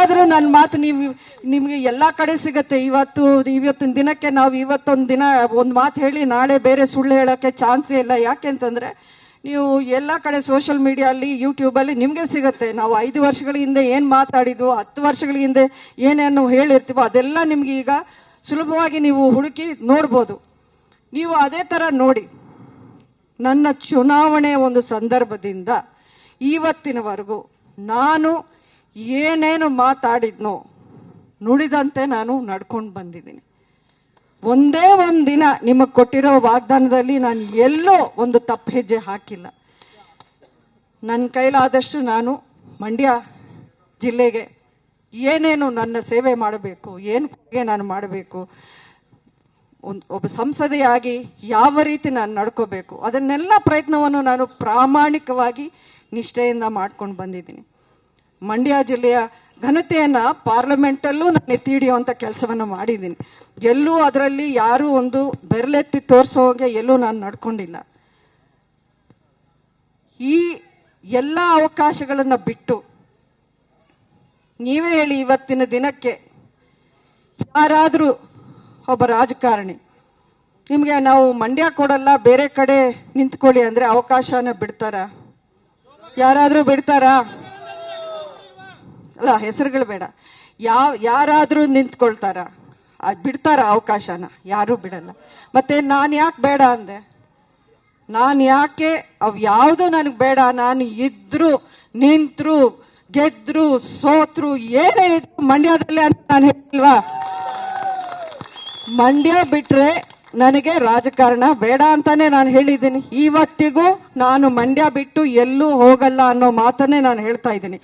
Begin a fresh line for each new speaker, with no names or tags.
ಆದ್ರೂ ನನ್ನ ಮಾತು ನೀವು ನಿಮ್ಗೆ ಎಲ್ಲಾ ಕಡೆ ಸಿಗತ್ತೆ. ಇವತ್ತು, ಇವತ್ತಿನ ದಿನಕ್ಕೆ ನಾವು ಇವತ್ತೊಂದು ದಿನ ಒಂದು ಮಾತು ಹೇಳಿ ನಾಳೆ ಬೇರೆ ಸುಳ್ಳು ಹೇಳಕ್ಕೆ ಚಾನ್ಸ್ ಇಲ್ಲ. ಯಾಕೆಂತಂದ್ರೆ ನೀವು ಎಲ್ಲ ಕಡೆ ಸೋಷಿಯಲ್ ಮೀಡಿಯಲ್ಲಿ ಯೂಟ್ಯೂಬಲ್ಲಿ ನಿಮಗೆ ಸಿಗತ್ತೆ. ನಾವು ಐದು ವರ್ಷಗಳ ಹಿಂದೆ ಏನು ಮಾತಾಡಿದ್ವು, ಹತ್ತು ವರ್ಷಗಳ ಹಿಂದೆ ಏನೇನು ಹೇಳಿರ್ತೀವೋ, ಅದೆಲ್ಲ ನಿಮ್ಗೆ ಈಗ ಸುಲಭವಾಗಿ ನೀವು ಹುಡುಕಿ ನೋಡ್ಬೋದು. ನೀವು ಅದೇ ಥರ ನೋಡಿ, ನನ್ನ ಚುನಾವಣೆ ಒಂದು ಸಂದರ್ಭದಿಂದ ಇವತ್ತಿನವರೆಗೂ ನಾನು ಏನೇನು ಮಾತಾಡಿದ್ನೋ ನುಡಿದಂತೆ ನಾನು ನಡ್ಕೊಂಡು ಬಂದಿದ್ದೀನಿ. ಒಂದೇ ಒಂದು ದಿನ ನಿಮಗೆ ಕೊಟ್ಟಿರೋ ವಾಗ್ದಾನದಲ್ಲಿ ನಾನು ಎಲ್ಲೋ ಒಂದು ತಪ್ಪು ಹೆಜ್ಜೆ ಹಾಕಿಲ್ಲ. ನನ್ನ ಕೈಲಾದಷ್ಟು ನಾನು ಮಂಡ್ಯ ಜಿಲ್ಲೆಗೆ ಏನೇನು ನನ್ನ ಸೇವೆ ಮಾಡಬೇಕು, ಏನು ನಾನು ಮಾಡಬೇಕು, ಒಂದು ಒಬ್ಬ ಸಂಸದೆಯಾಗಿ ಯಾವ ರೀತಿ ನಾನು ನಡ್ಕೋಬೇಕು, ಅದನ್ನೆಲ್ಲ ಪ್ರಯತ್ನವನ್ನು ನಾನು ಪ್ರಾಮಾಣಿಕವಾಗಿ ನಿಷ್ಠೆಯಿಂದ ಮಾಡ್ಕೊಂಡು ಬಂದಿದ್ದೀನಿ. ಮಂಡ್ಯ ಜಿಲ್ಲೆಯ ಘನತೆಯನ್ನು ಪಾರ್ಲಿಮೆಂಟಲ್ಲೂ ನಾನು ಎತ್ತಿ ಹಿಡಿಯುವಂಥ ಕೆಲಸವನ್ನು ಮಾಡಿದ್ದೀನಿ ಎಲ್ಲೂ ಅದರಲ್ಲಿ ಯಾರೂ ಒಂದು ಬೆರಳೆತ್ತಿ ಹಾಗೆ ಎಲ್ಲೂ ನಾನು ನಡ್ಕೊಂಡಿಲ್ಲ. ಈ ಎಲ್ಲ ಅವಕಾಶಗಳನ್ನು ಬಿಟ್ಟು ನೀವೇ ಹೇಳಿ ಇವತ್ತಿನ ದಿನಕ್ಕೆ ಯಾರಾದರೂ ಒಬ್ಬ ರಾಜಕಾರಣಿ, ನಿಮಗೆ ನಾವು ಮಂಡ್ಯ ಕೊಡಲ್ಲ, ಬೇರೆ ಕಡೆ ನಿಂತ್ಕೊಳ್ಳಿ ಅಂದರೆ ಅವಕಾಶನ ಬಿಡ್ತಾರಾ? ಯಾರಾದರೂ ಬಿಡ್ತಾರಾ? ಅಲ್ಲ, ಹೆಸರುಗಳು ಬೇಡ. ಯಾವ, ಯಾರಾದರೂ ನಿಂತ್ಕೊಳ್ತಾರ. ಬಿಡ್ತಾರ ಅವಕಾಶನ. ಯಾರೂ ಬಿಡಲ್ಲ. ಮತ್ತೆ ನಾನು ಯಾಕೆ ಬೇಡ ಅಂದೆ? ನಾನು ಯಾಕೆ ಅವ್ ಯಾವುದು ನನಗೆ ಬೇಡ. ನಾನು ಇದ್ರು, ನಿಂತ್ರು, ಗೆದ್ರು, ಸೋತ್ರು, ಏನೇ ಇದ್ರು ಮಂಡ್ಯದಲ್ಲೇ ಅಂತ ನಾನು ಹೇಳಿಲ್ವಾ ಮಂಡ್ಯ ಬಿಟ್ರೆ ನನಗೆ ರಾಜಕಾರಣ ಬೇಡ ಅಂತಾನೆ ನಾನು ಹೇಳಿದ್ದೀನಿ. ಇವತ್ತಿಗೂ ನಾನು ಮಂಡ್ಯ ಬಿಟ್ಟು ಎಲ್ಲೂ ಹೋಗಲ್ಲ ಅನ್ನೋ ಮಾತನ್ನೇ ನಾನು ಹೇಳ್ತಾ ಇದ್ದೀನಿ.